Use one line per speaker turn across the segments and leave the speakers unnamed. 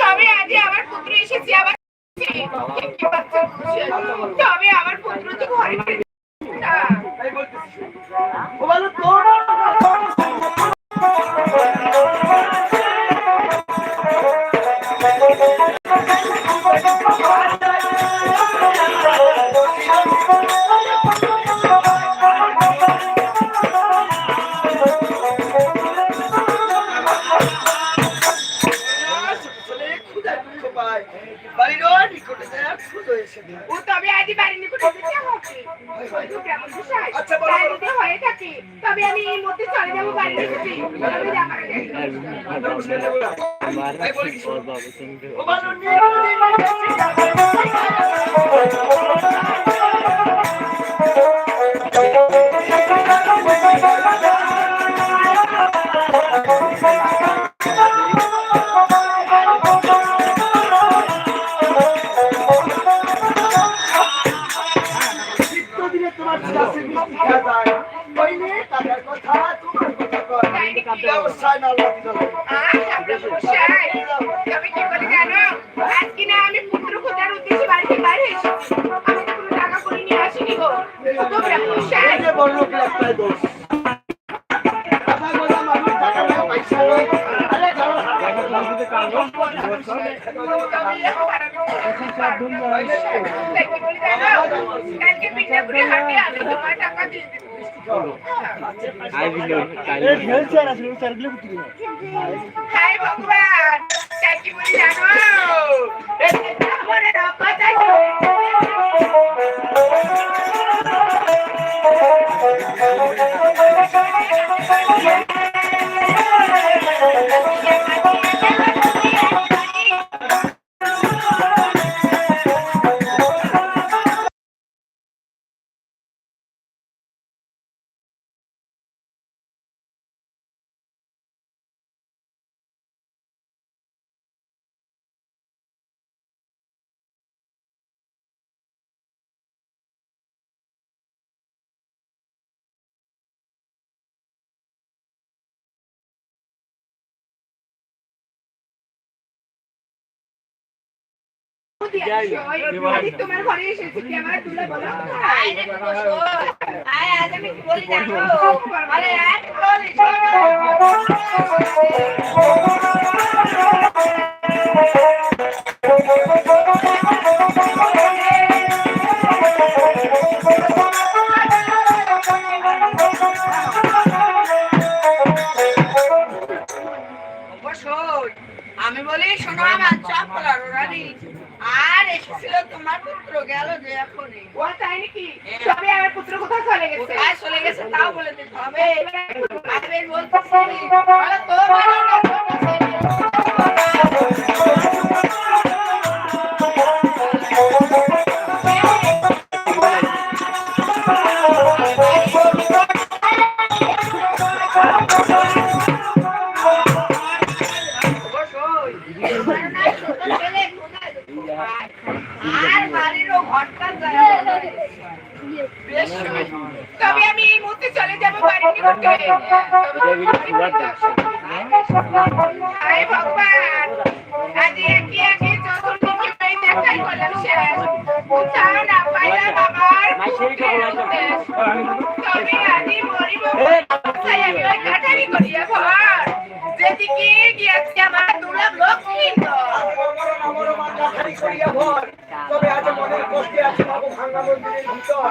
তবে আজ আমার পুত্র এসেছে আমার তবে আমার পুত্র তো ঘরে তবে আমি এই মধ্যে চলে যাব বাড়ি দেখা
ব্যবসায় না
আপনার মশাই, তবে কি বলে জানো? আজকে না আমি পুত্র খোঁজার উদ্দেশ্যে বাড়িতে বাইরে এসেছি। আমি কোনো টাকা কড়ি নিয়ে আসিনি গো। তোমরা মশাই,
এই যে বড় লোকের একটাই দোষ।
কালকে পিঠা করে হাঁটে আমি তোমার টাকা দিয়ে
আসলে চারগুলো বিক্রি
হাই ভগবান। তোমার ঘরে এসেছি কি আমার তুলে বলো আয় আজ আমি কি বলি জানো আরে এক বলি
অবশ্যই
ও তাই নাকি তবে আমার পুত্র কোথায় চলে গেছে
কোথায় চলে গেছে তাও বলে দিতে হবে আমি বলতেছি বলো তো? আর বাড়িরও ঘরটা যায় বেশ
তবে আমি এই মুহূর্তে চলে যাব বাড়ির নিকটে আরে ভগবান আজ একই একই চতুর্দিকে পেয়ে দেখাই করলাম শেষ। কোথাও না পাইলাম আমার তবে আজই মরিব তাই আমি ওই কাঠারি করিয়া ঘর। যেদিকে গিয়েছে আমার দুর্লভ লক্ষ্মী
আমারও মাথা খালি করিয়া ভর। তবে আজ মনের কষ্টে আছে ভাঙ্গা মন্দিরের ভিতর।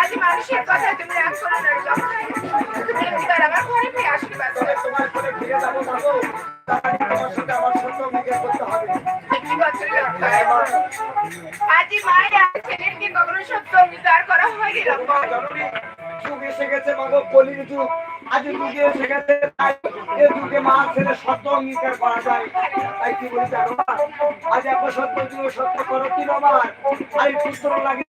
আজ
মানুষের কথা তুমি রাগ করো না লখাই তুমি একবার আমার ঘরে ফিরে
তবে
করো
তোমার ঘরে ফিরে যাব বাবু। তার সাথে আমার সত্য বিবেক করতে হবে।
আজ মায়ের আর ছেলেকে কখনো সত্য অঙ্গীকার করা হয়নি। লক্ষণ
যুগ এসে গেছে মাগো কলির যুগ। আজ যুগে সেখানে তাই এ যুগে মা ছেলে সত্য অঙ্গীকার করা যায়। তাই কি বলি জানো আজ এক সত্য যুগে সত্য করো কি আমার আর পুত্র লাগিব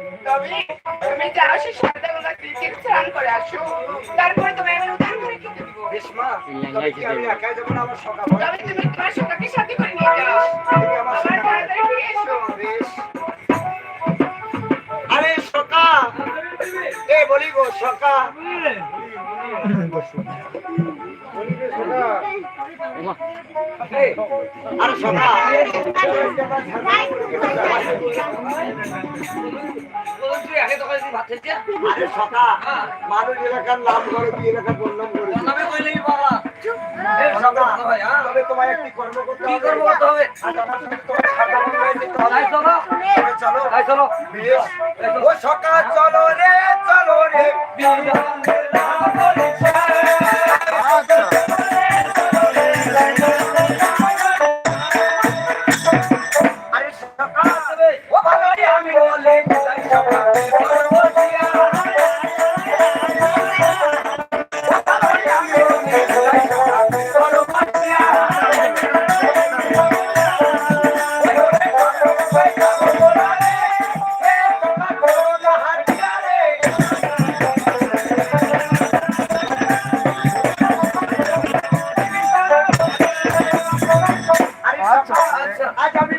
তবে তুমি যাও সে সারদা গঙ্গা থেকে স্নান করে আসো তারপরে তোমায় আমি উদ্ধার করে খেতে দিব
বেশ মা আমি একাই যাব না আমার সকাল
তবে তুমি তোমার সকালকে সাথে করে নিয়ে যাও আমার তাড়াতাড়ি ফিরে এসো
বেশ আরে সকা এ বলি গো সকা আরে সকা আরে সকা মানুষ এলাকার নাম করে কি এলাকার বললাম করে এ সকা, তবে তোমায় একটি কর্ম করতে হবে।
কর্ম করতে হবে?
আজ আমার সঙ্গে তোমার সাদা বন্ধুয়ে যেতে হবে।
তাই চলো।
রে চলো
তাই চলো।
ও সকা চলো রে চলো রে আজ আমি